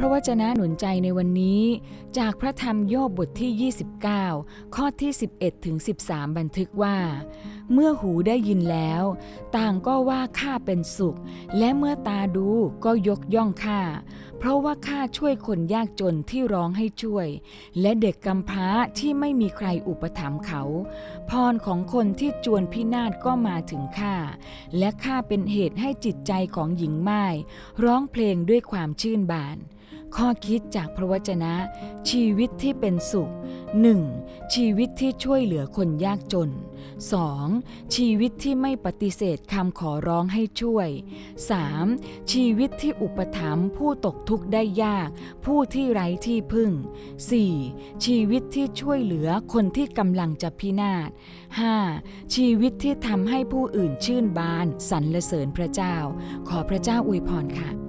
พระวจนะหนุนใจในวันนี้ จากพระธรรมโยบบทที่ 29 ข้อที่ 11ถึง13 บันทึกว่า เมื่อหูได้ยินแล้ว ต่างก็ว่าข้าเป็นสุข และเมื่อตาดูก็ยกย่องข้า เพราะว่าข้าช่วยคนยากจนที่ร้องให้ช่วย และเด็กกำพร้าที่ไม่มีใครอุปถัมภ์เขา พรของคนที่จวนพินาศก็มาถึงข้า และข้าเป็นเหตุให้จิตใจของหญิงไม้ร้องเพลงด้วยความชื่นบาน ข้อคิดจากพระวจนะ ชีวิตที่เป็นสุข 1. ชีวิตที่ช่วยเหลือคนยากจน 2. ชีวิตที่ไม่ปฏิเสธคำขอร้องให้ช่วย 3. ชีวิตที่อุปถัมภ์ผู้ตกทุกข์ได้ยาก ผู้ที่ไร้ที่พึ่ง 4. ชีวิตที่ช่วยเหลือคนที่กำลังจะพินาศ 5. ชีวิตที่ทำให้ผู้อื่นชื่นบานสรรเสริญพระเจ้า ขอพระเจ้าอวยพรค่ะ